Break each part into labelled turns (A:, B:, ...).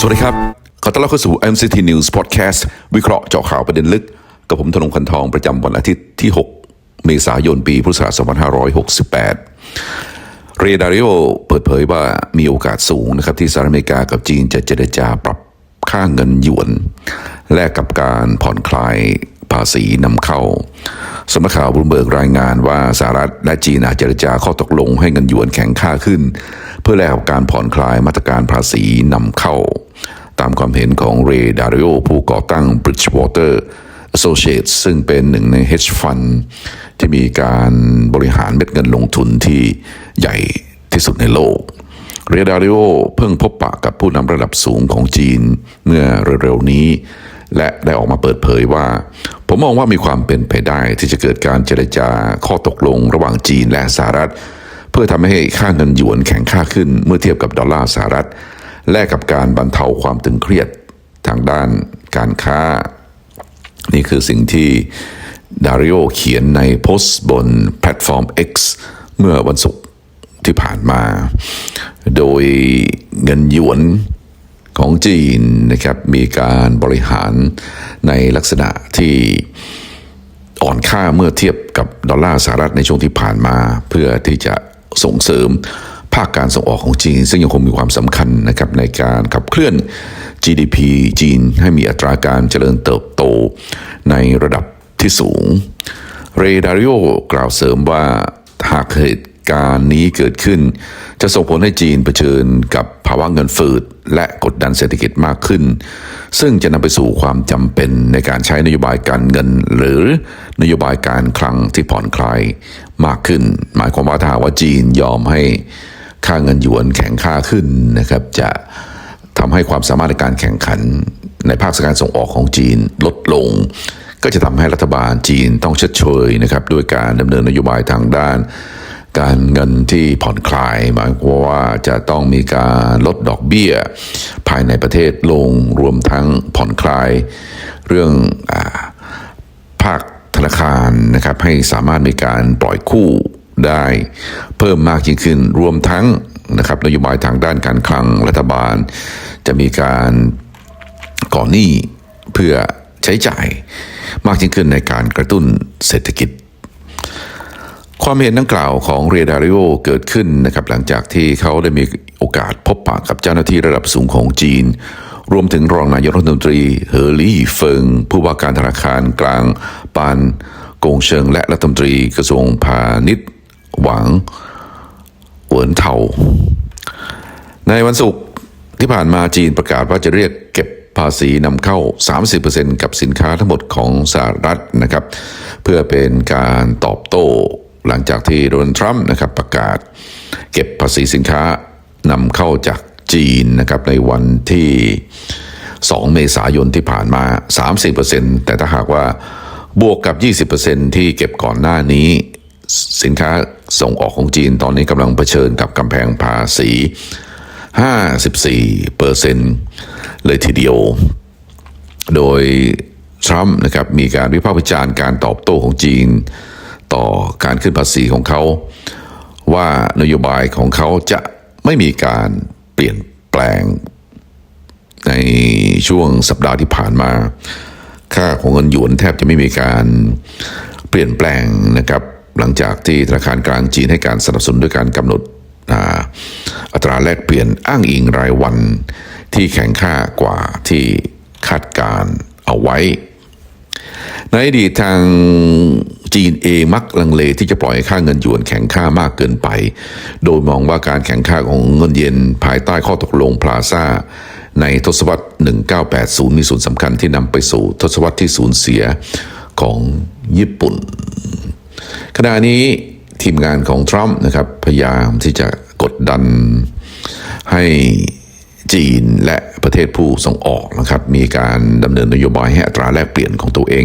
A: สวัสดีครับ ขอต้อนรับเข้าสู่ MCT News Podcast วิเคราะห์เจาะข่าวประเด็นลึก กับผมธนงคันทองประจำวันอาทิตย์ที่ 6 เมษายนปีพุทธศักราช2568 เรดาริโอเปิดเผยว่ามีโอกาสสูงนะครับที่สหรัฐอเมริกากับจีนจะเจรจาปรับค่าเงินหยวน แลกกับการผ่อนคลายภาษีนำเข้าสำนักข่าวบลูเบิร์กรายงานว่าสหรัฐและจีนอาจเจรจาข้อตกลงให้เงินหยวนแข็งค่าขึ้น พื่อแลกกับการผ่อนคลายมาตรการภาษีนำเข้า ตามความเห็นของเรดาริโอผู้ก่อตั้ง Bridgewater Associates ซึ่งเป็นหนึ่งใน hedge fund ที่มีการบริหารเม็ดเงินลงทุนที่ใหญ่ที่สุดในโลก เรดาริโอเพิ่งพบปะกับผู้นำระดับสูงของจีนเมื่อเร็วๆนี้ และได้ออกมาเปิดเผยว่า ผมมองว่ามีความเป็นไปได้ที่จะเกิดการเจรจาข้อตกลงระหว่างจีนและสหรัฐ พื่อทำให้ค่าเงินหยวนแข็งค่าขึ้นเมื่อเทียบกับดอลลาร์สหรัฐ แลกกับการบรรเทาความตึงเครียดทางด้านการค้า นี่คือสิ่งที่ดาริโอเขียนในโพสต์บนแพลตฟอร์ม X เมื่อวันศุกร์ที่ผ่านมา โดยเงินหยวนของจีนนะครับมีการบริหารในลักษณะที่อ่อนค่าเมื่อเทียบกับดอลลาร์สหรัฐในช่วงที่ผ่านมา เพื่อที่จะ ส่งเสริมภาคการส่งออกของจีน ซึ่งยังคงมีความสำคัญนะครับในการขับเคลื่อน GDP จีนให้มีอัตราการเจริญเติบโตในระดับที่สูง เรดาริโอกล่าวเสริมว่าหากเหตุ การณ์นี้เกิดขึ้น จะส่งผลให้จีนเผชิญกับภาวะเงินฝืด และกดดันเศรษฐกิจมากขึ้น ซึ่งจะนำไปสู่ความจำเป็นในการใช้นโยบายการเงิน หรือนโยบายการคลังที่ผ่อนคลายมากขึ้น หมายความว่าถ้าว่าจีนยอมให้ค่าเงินหยวนแข็งค่าขึ้นนะครับ จะทำให้ความสามารถในการแข่งขันในภาคการส่งออกของจีนลดลง ก็จะทำให้รัฐบาลจีนต้องชดเชยนะครับด้วยการดำเนินนโยบายทางด้าน การเงินที่ผ่อนคลายหมายความว่าจะต้องมีการลดดอกเบี้ย ภายในประเทศลงรวมทั้งผ่อนคลาย เรื่องอภาคธนาคารนะครับให้สามารถมีการปล่อยคู่ได้เพิ่มมากยิ่งขึ้น รวมทั้งนะครับนโยบายทางด้านการคลังรัฐบาล จะมีการก่อนหนี้เพื่อใช้จ่ายมากยิ่งขึ้นในการกระตุ้นเศรษฐกิจ ความเห็นดังกล่าวของเรดาริโอเกิดขึ้นนะครับหลังจากที่เขาได้มีโอกาสพบปะกับเจ้าหน้าที่ระดับสูงของจีน รวมถึงรองนายกรัฐมนตรีเฮอร์ลี่เฟิง ผู้ว่าการธนาคารกลางปานกงเชิงและรัฐมนตรีกระทรวงพาณิชย์ หวังเหวินเทาในวันศุกร์ที่ผ่านมาจีนประกาศว่าจะเรียกเก็บภาษีนำเข้า 30%กับสินค้าทั้งหมดของสหรัฐนะครับ เพื่อเป็นการตอบโต้ หลังจากที่โดนทรัมป์นะครับประกาศ เก็บภาษีสินค้านำเข้าจากจีนนะครับในวันที่ 2 เมษายนที่ผ่านมา 30%แต่ถ้าหากว่าบวกกับ 20%ที่เก็บก่อนหน้านี้ สินค้าส่งออกของจีนตอนนี้กำลังเผชิญกับกำแพงภาษี 54เปอร์เซ็นต์เลยทีเดียว โดยทรัมป์นะครับมีการวิพากษ์วิจารณ์การตอบโต้ของจีน ต่อการขึ้นภาษีของเขา ว่านโยบายของเขาจะไม่มีการเปลี่ยนแปลง ในช่วงสัปดาห์ที่ผ่านมา ค่าของเงินหยวนแทบจะไม่มีการเปลี่ยนแปลงนะครับ หลังจากที่ธนาคารกลางจีนให้การสนับสนุนด้วยการกำหนดอัตราแลกเปลี่ยนอ้างอิงรายวันที่แข็งค่ากว่าที่คาดการเอาไว้ ในอดีตทาง จีนเองมักลังเลที่จะปล่อยค่าเงินหยวนแข็งค่ามากเกินไป โดยมองว่าการแข็งค่าของเงินเยนภายใต้ข้อตกลงพลาซ่าในทศวรรษ 1980 มีส่วนสำคัญที่นำไปสู่ทศวรรษที่สูญเสียของญี่ปุ่น ขณะนี้ทีมงานของทรัมป์นะครับพยายามที่จะกดดันให้ จีนและประเทศผู้ส่งออกนะครับมีการดำเนินนโยบายให้อัตราแลกเปลี่ยนของตัวเอง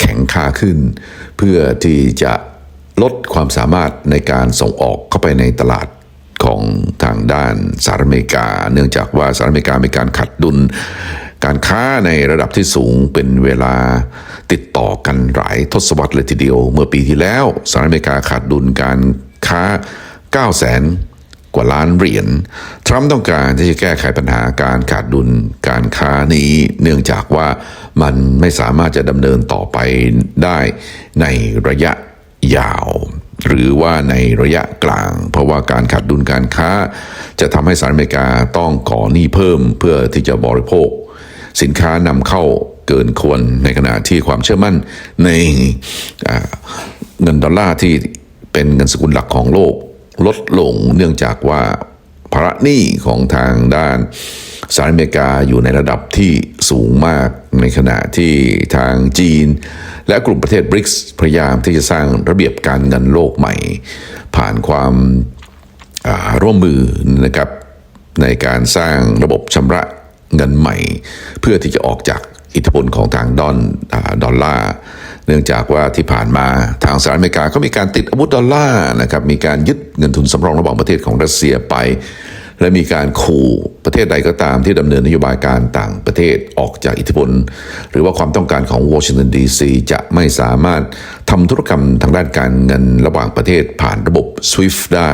A: แข็งค่าขึ้น เพื่อที่จะลดความสามารถในการส่งออกเข้าไปในตลาดของทางด้านสหรัฐอเมริกา เนื่องจากว่าสหรัฐอเมริกามีการขัดดุล การค้าในระดับที่สูงเป็นเวลาติดต่อกันหลายทศวรรษเลยทีเดียว เมื่อปีที่แล้วสหรัฐอเมริกาขาดดุลการค้า 9 0 0 0 0 กว่าล้านเหรียญ ทรัมป์ต้องการที่จะแก้ไขปัญหาการขาดดุลการค้านี้ เนื่องจากว่ามันไม่สามารถจะดำเนินต่อไปได้ในระยะยาว หรือว่าในระยะกลาง เพราะว่าการขาดดุลการค้า จะทำให้สหรัฐอเมริกาต้องก่อหนี้เพิ่มเพื่อที่จะบริโภค สินค้านำเข้าเกินควรในขณะที่ความเชื่อมั่นในเงินดอลลาร์ที่เป็นเงินสกุลหลักของโลก ลดลงเนื่องจากว่าภาระหนี้ของทางด้านสหรัฐอเมริกาอยู่ในระดับที่สูงมากในขณะที่ทางจีน และกลุ่มประเทศบริกส์พยายามที่จะสร้างระเบียบการเงินโลกใหม่ ผ่านความาร่วมมือนะครับในการสร้างระบบชำระเงินใหม่ เพื่อที่จะออกจากอิทธิพลของทางดอนอดอลลาร์ เนื่องจากว่าที่ผ่านมาทางสหรัฐอเมริกาก็มีการติดอาวุธดอลลาร์นะครับมีการยึดเงินทุนสำรองระหว่างประเทศของรัสเซียไป และมีการขู่ประเทศใดก็ตามที่ดำเนินนโยบายการต่างประเทศออกจากอิทธิพล หรือว่าความต้องการของวอชิงตันดีซีจะไม่สามารถทำธุรกรรมทางด้านการเงินระหว่างประเทศผ่านระบบ SWIFT ได้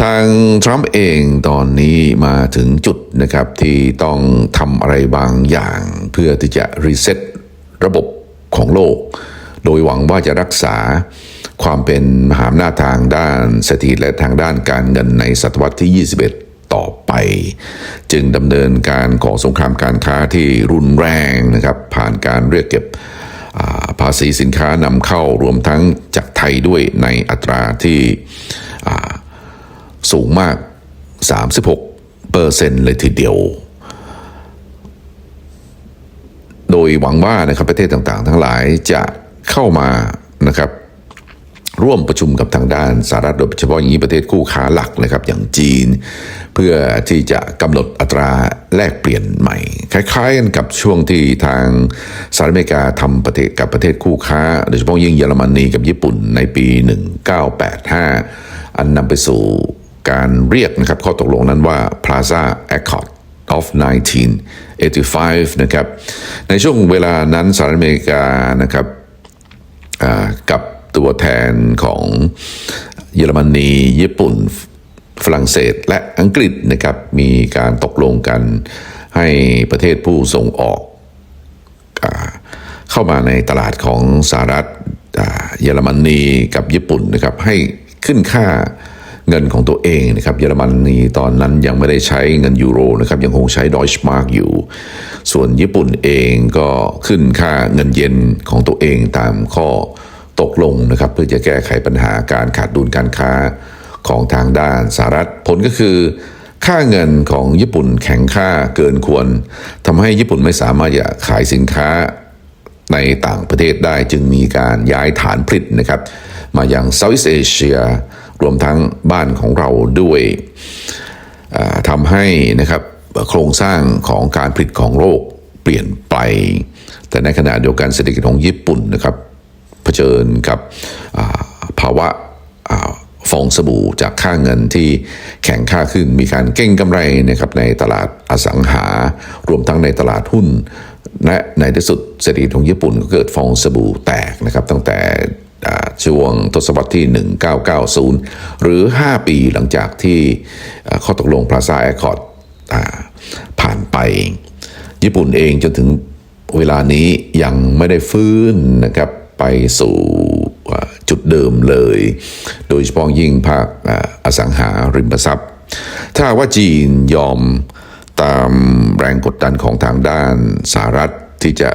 A: ทางทรัมป์เองตอนนี้มาถึงจุดนะครับที่ต้องทำอะไรบางอย่างเพื่อที่จะรีเซ็ตระบบ ของโลก โดยหวังว่าจะรักษาความเป็นมหาอำนาจทางด้านเศรษฐกิจและทางด้านการเงินในศตวรรษที่ 21 ต่อไป จึงดำเนินการของสงครามการค้าที่รุนแรงนะครับ ผ่านการเรียกเก็บาภาษีสินค้านำเข้ารวมทั้งจากไทยด้วยในอัตราที่สูงมาก 36เปอร์เซ็นต์เลยทีเดียว โดยหวังว่านะครับประเทศต่างๆ ทั้งหลายจะเข้ามานะครับร่วมประชุมกับทางด้านสหรัฐโดยเฉพาะอย่างนี้ประเทศคู่ค้าหลักนะครับอย่างจีน เพื่อที่จะกำหนดอัตราแลกเปลี่ยนใหม่ คล้ายๆกันกับช่วงที่ทางสหรัฐอเมริกาทำประเทศกับประเทศคู่ค้า โดยเฉพาะยิ่งเยอรมนีกับญี่ปุ่นในปี 1985 อันนำไปสู่การเรียกนะครับข้อตกลงนั้นว่า Plaza Accord of 1985 นะครับ ในช่วงเวลานั้นสหรัฐอเมริกานะครับกับตัวแทนของเยอรมนี ญี่ปุ่น ฝรั่งเศส และอังกฤษนะครับ มีการตกลงกันให้ประเทศผู้ส่งออกอเข้ามาในตลาดของสหรัฐเยอรมนีกับญี่ปุ่นนะครับ ให้ขึ้นค่า เงินของตัวเองนะครับเยอรมนีตอนนั้นยังไม่ได้ใช้เงินยูโรนะครับยังคงใช้ดอยช์มาร์กอยู่ ส่วนญี่ปุ่นเองก็ขึ้นค่าเงินเยนของตัวเองตามข้อตกลงนะครับเพื่อจะแก้ไขปัญหาการขาดดุลการค้าของทางด้านสหรัฐผลก็คือ ค่าเงินของญี่ปุ่นแข็งค่าเกินควรทำให้ญี่ปุ่นไม่สามารถจะขายสินค้าในต่างประเทศได้จึงมีการย้ายฐานผลิตนะครับ มายังเซาท์อีสเอเชีย รวมทั้งบ้านของเราด้วยทำให้นะครับโครงสร้างของการผลิตของโลกเปลี่ยนไป แต่ในขณะเดียวกันเศรษฐกิจของญี่ปุ่นนะครับเผชิญกับภาวะฟองสบู่จากค่าเงินที่แข็งค่าขึ้นมีการเก่งกำไรนะครับในตลาดอสังหา รวมทั้งในตลาดหุ้น และในที่สุดเศรษฐกิจของญี่ปุ่นก็เกิดฟองสบู่แตกนะครับตั้งแต่ ช่วงทศวรรษที่ 1990 หรือ 5 ปีหลังจากที่ข้อตกลง Plaza Accord อ่าผ่านไป ญี่ปุ่นเองจนถึงเวลานี้ยังไม่ได้ฟื้นนะครับไปสู่จุดเดิมเลย โดยเฉพาะยิ่งภาคอสังหาริมทรัพย์ ถ้าว่าจีนยอมตามแรงกดดันของทางด้านสหรัฐที่จะ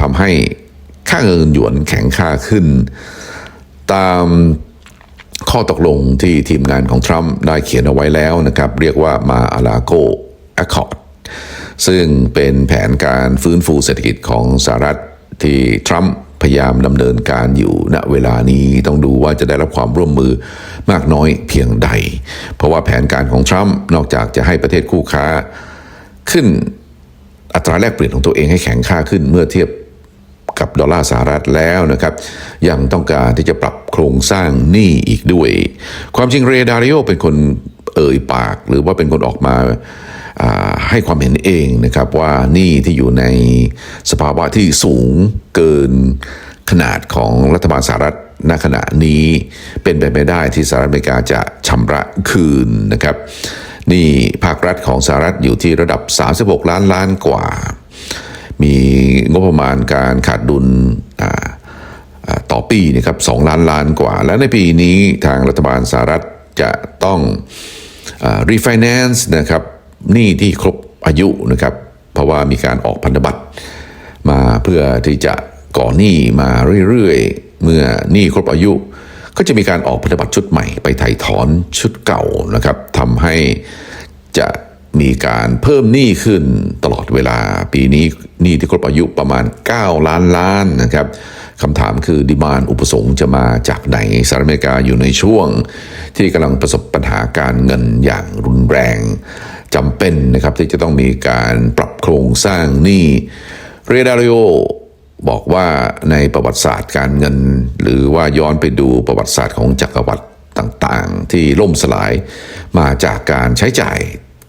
A: ทำให้ ค่าเงินหยวนแข็งค่าขึ้น ตามข้อตกลงที่ทีมงานของทรัมป์ได้เขียนเอาไว้แล้วนะครับ เรียกว่ามาอาลาโก Accord ซึ่งเป็นแผนการฟื้นฟูเศรษฐกิจของสหรัฐที่ทรัมป์พยายามดำเนินการอยู่ณเวลานี้ต้องดูว่าจะได้รับความร่วมมือมากน้อยเพียงใด เพราะว่าแผนการของทรัมป์นอกจากจะให้ประเทศคู่ค้าขึ้นอัตราแลกเปลี่ยนของตัวเองให้แข็งค่าขึ้นเมื่อเทียบ กับดอลลาร์สหรัฐแล้วนะครับ ยังต้องการที่จะปรับโครงสร้างหนี้อีกด้วย ความจริงเรดาริโอเป็นคนเอ่ยปาก หรือว่าเป็นคนออกมาให้ความเห็นเองนะครับว่าหนี้ที่อยู่ในสภาวะที่สูงเกินขนาดของรัฐบาลสหรัฐณขณะนี้เป็นไปไม่ได้ที่สหรัฐอเมริกาจะชำระคืนนะครับนี่ภาครัฐของสหรัฐอยู่ที่ระดับ 36 ล้านล้านกว่า มีงบประมาณการขาดดุลต่อปีนะครับสองล้านล้านกว่า และในปีนี้ทางรัฐบาลสหรัฐจะต้องรีไฟแนนซ์นะครับหนี้ที่ครบอายุนะครับ เพราะว่ามีการออกพันธบัตรมาเพื่อที่จะก่อหนี้มาเรื่อยๆ เมื่อหนี้ครบอายุ ก็จะมีการออกพันธบัตรชุดใหม่ไปไถ่ถอนชุดเก่านะครับทำให้จะ มีการเพิ่มหนี้ขึ้นตลอดเวลา ปีนี้หนี้ที่ครบอายุประมาณ 9 ล้านล้านนะครับคำถามคือดีมานอุปสงค์จะมาจากไหนสหรัฐอเมริกาอยู่ในช่วง ที่กำลังประสบปัญหาการเงินอย่างรุนแรงจำเป็นนะครับที่จะต้องมีการปรับโครงสร้างหนี้เรดาริโอบอกว่าในประวัติศาสตร์การเงิน หรือว่าย้อนไปดูประวัติศาสตร์ของจักรวรรดิต่างๆ ที่ล่มสลายมาจากการใช้จ่าย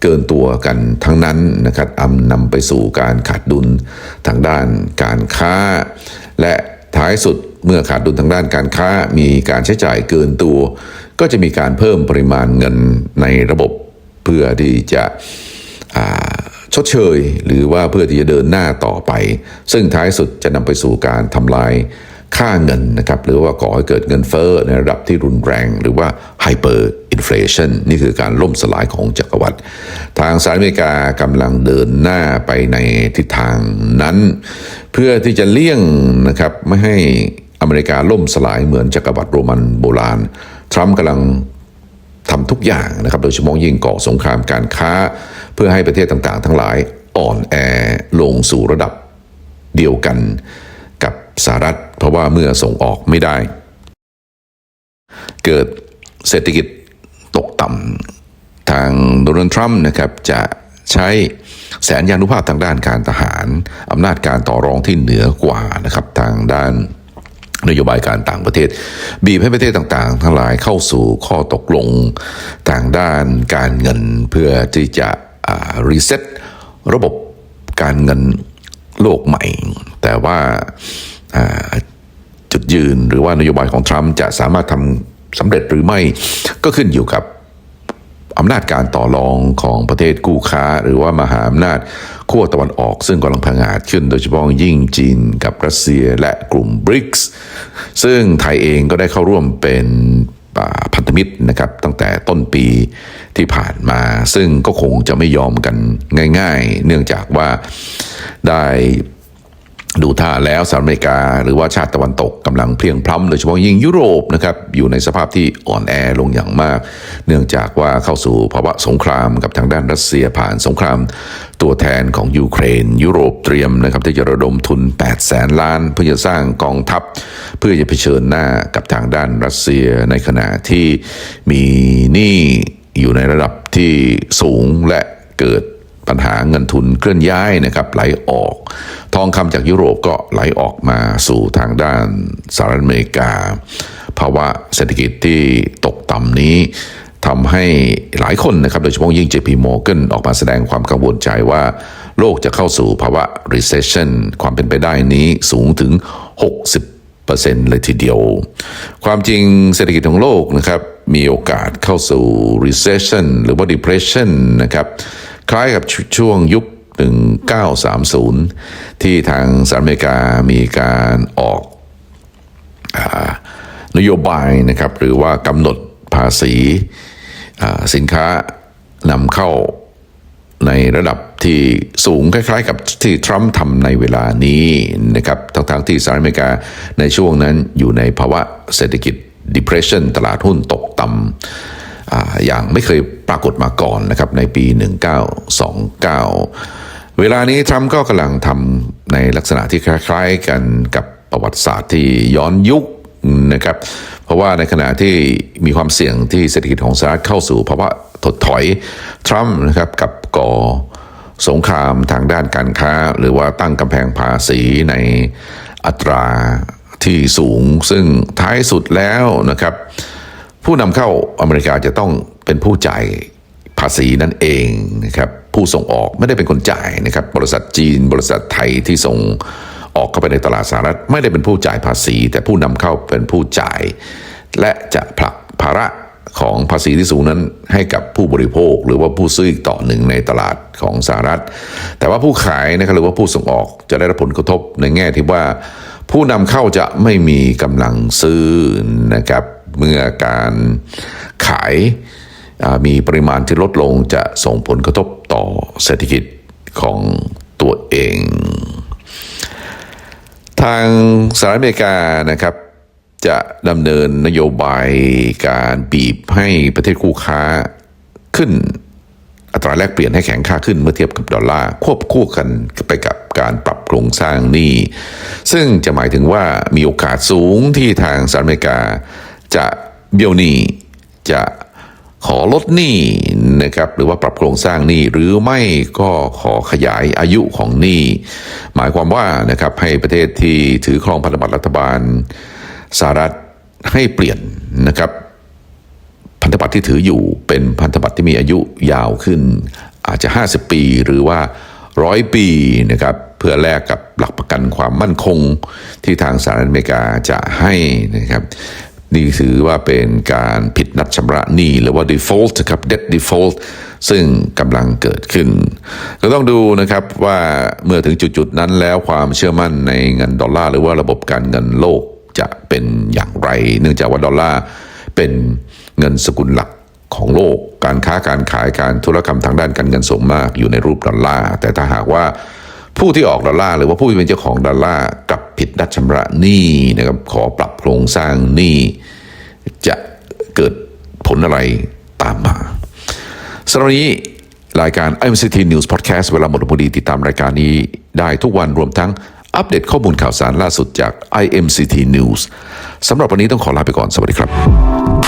A: เกินตัวกันทั้งนั้นนะครับอำนำไปสู่การขาดดุลทางด้านการค้า และท้ายสุดเมื่อขาดดุลทางด้านการค้ามีการใช้จ่ายเกินตัว ก็จะมีการเพิ่มปริมาณเงินในระบบเพื่อที่จะชดเชย หรือว่าเพื่อที่จะเดินหน้าต่อไป ซึ่งท้ายสุดจะนำไปสู่การทำลายค่าเงินนะครับหรือว่าก่อให้เกิดเงินเฟ้อในระดับที่รุนแรง หรือว่าไฮเปอร์ อินฟลชันนี่คือการล่มสลายของจักรวรรดิทางสหรัฐอเมริกากำลังเดินหน้าไปในทิศทางนั้น เพื่อที่จะเลี่ยงนะครับไม่ให้อเมริกาล่มสลายเหมือนจักรวรรดิโรมันโบราณ ทรัมป์กำลังทำทุกอย่างนะครับโดยเฉพาะยิ่งก่อสงครามการค้า เพื่อให้ประเทศต่างๆ ทั้งหลายอ่อนแอลงสู่ระดับเดียวกันกับสหรัฐ เพราะว่าเมื่อส่งออกไม่ได้ เกิดเศรษฐกิจ ตกต่ำทางโดนัลด์ทรัมป์นะครับจะใช้แสนยานุภาพทางด้านการทหาร อำนาจการต่อรองที่เหนือกว่านะครับทางด้านนโยบายการต่างประเทศ บีบให้ประเทศต่างๆ ทั้งหลายเข้าสู่ข้อตกลงทางด้านการเงินเพื่อที่จะรีเซ็ตระบบการเงินโลกใหม่ แต่ว่าจุดยืนหรือว่านโยบายของทรัมป์จะสามารถทำ สำเร็จหรือไม่ก็ขึ้นอยู่กับอำนาจการต่อรองของประเทศกู้ค้า หรือว่ามหาอำนาจขั้วตะวันออกซึ่งกำลังพังอาจขึ้นโดยเฉพาะยิ่งจีนกับรัสเซียและกลุ่มบริกส์ซึ่งไทยเองก็ได้เข้าร่วมเป็นพันธมิตรนะครับตั้งแต่ต้นปีที่ผ่านมา ซึ่งก็คงจะไม่ยอมกันง่าย ๆ เนื่องจากว่าได้ ดูท่าแล้วสหรัฐอเมริกาหรือว่าชาติตะวันตกกำลังเพลียงพล้ำโดยเฉพาะยิ่งยุโรปนะครับอยู่ในสภาพที่อ่อนแอลงอย่างมาก เนื่องจากว่าเข้าสู่ภาวะสงครามกับทางด้านรัสเซียผ่านสงคราม ตัวแทนของยูเครน ยุโรปเตรียมนะครับที่จะระดมทุน8แสนล้าน เพื่อจะสร้างกองทัพ เพื่อจะเผชิญหน้ากับทางด้านรัสเซียในขณะที่มีหนี้อยู่ในระดับที่สูงและเกิด ปัญหาเงินทุนเคลื่อนย้ายนะครับไหลออก ทองคำจากยุโรปก็ไหลออกมาสู่ทางด้านสหรัฐอเมริกา ภาวะเศรษฐกิจที่ตกต่ำนี้ทำให้หลายคนนะครับโดยเฉพาะยิ่ง JP Morgan ออกมาแสดงความกังวลใจว่า โลกจะเข้าสู่ภาวะ recession ความเป็นไปได้นี้สูงถึง 60เปอร์เซ็นต์เลยทีเดียว ความจริงเศรษฐกิจของโลกนะครับมีโอกาสเข้าสู่ recession หรือว่า depression นะครับ คล้ายกับช่วงยุค 1930 ที่ทางสหรัฐอเมริกามีการออกนโยบายนะครับ หรือว่ากำหนดภาษีสินค้านำเข้าในระดับที่สูงคล้ายๆ กับที่ทรัมป์ทำในเวลานี้นะครับทั้งๆที่สหรัฐอเมริกาในช่วงนั้นอยู่ในภาวะเศรษฐกิจ depression ตลาดหุ้นตกต่ำ อย่างไม่เคยปรากฏมาก่อนนะครับในปี 1929 เวลานี้ทรัมป์ก็กำลังทำในลักษณะที่คล้ายๆกันกับประวัติศาสตร์ที่ย้อนยุคนะครับเพราะว่าในขณะที่มีความเสี่ยงที่เศรษฐกิจของสหรัฐเข้าสู่ภาวะถดถอยทรัมป์นะครับกับก่อสงครามทางด้านการค้า หรือว่าตั้งกำแพงภาษีในอัตราที่สูง ซึ่งท้ายสุดแล้วนะครับ ผู้นำเข้าอเมริกาจะต้องเป็นผู้จ่ายภาษีนั่นเองนะครับผู้ส่งออกไม่ได้เป็นคนจ่ายนะครับบริษัทจีน บริษัทไทยที่ส่งออกเข้าไปในตลาดสหรัฐ ไม่ได้เป็นผู้จ่ายภาษี แต่ผู้นำเข้าเป็นผู้จ่าย และจะผลักภาระของภาษีที่สูงนั้นให้กับผู้บริโภค หรือว่าผู้ซื้ออีกต่อหนึ่งในตลาดของสหรัฐ แต่ว่าผู้ขายนะครับหรือว่าผู้ส่งออกจะได้รับผลกระทบในแง่ที่ว่า ผู้นำเข้าจะไม่มีกำลังซื้อนะครับ เมื่อการขายมีปริมาณที่ลดลงจะส่งผลกระทบต่อเศรษฐกิจของตัวเอง ทางสหรัฐอเมริกานะครับจะดำเนินนโยบายการบีบให้ประเทศคู่ค้าขึ้น อัตราแลกเปลี่ยนให้แข็งค่าขึ้นเมื่อเทียบกับดอลลาร์ควบคู่กันไปกับการปรับโครงสร้างหนี้ซึ่งจะหมายถึงว่ามีโอกาสสูงที่ทางสหรัฐอเมริกา จะเบี้ยวหนี้จะขอลดหนี้นะครับหรือว่าปรับโครงสร้างหนี้หรือไม่ก็ขอขยายอายุของหนี้หมายความว่านะครับให้ประเทศที่ถือครองพันธบัตรรัฐบาลสหรัฐให้เปลี่ยนนะครับพันธบัตรที่ถืออยู่เป็นพันธบัตรที่มีอายุยาวขึ้น อาจจะ 50 ปีหรือว่าร้อยปีนะครับเพื่อแลกกับหลักประกันความมั่นคงที่ทางสหรัฐอเมริกาจะให้นะครับ นี่ถือว่าเป็นการผิดนัดชำระหนี้หรือว่า default ครับ debt default ซึ่งกำลังเกิดขึ้น ก็ต้องดูนะครับว่าเมื่อถึงจุดๆนั้นแล้วความเชื่อมั่นในเงินดอลลาร์หรือว่าระบบการเงินโลกจะเป็นอย่างไร เนื่องจากว่าดอลลาร์เป็นเงินสกุลหลักของโลก การค้าการขายการธุรกรรมทางด้านการเงินส่งมากอยู่ในรูปดอลลาร์แต่ถ้าหากว่า ผู้ที่ออกดอลลาร์หรือว่าผู้ที่เป็นเจ้าของดอลลาร์กับผิดนัดชำระหนี้นะครับขอปรับโครงสร้างหนี้จะเกิดผลอะไรตามมาสำหรับนี้รายการ IMCT News Podcast เวลาหมดพอดีติดตามรายการนี้ได้ทุกวันรวมทั้งอัปเดตข้อมูลข่าวสารล่าสุดจาก IMCT News สำหรับวันนี้ต้องขอลาไปก่อน สวัสดีครับ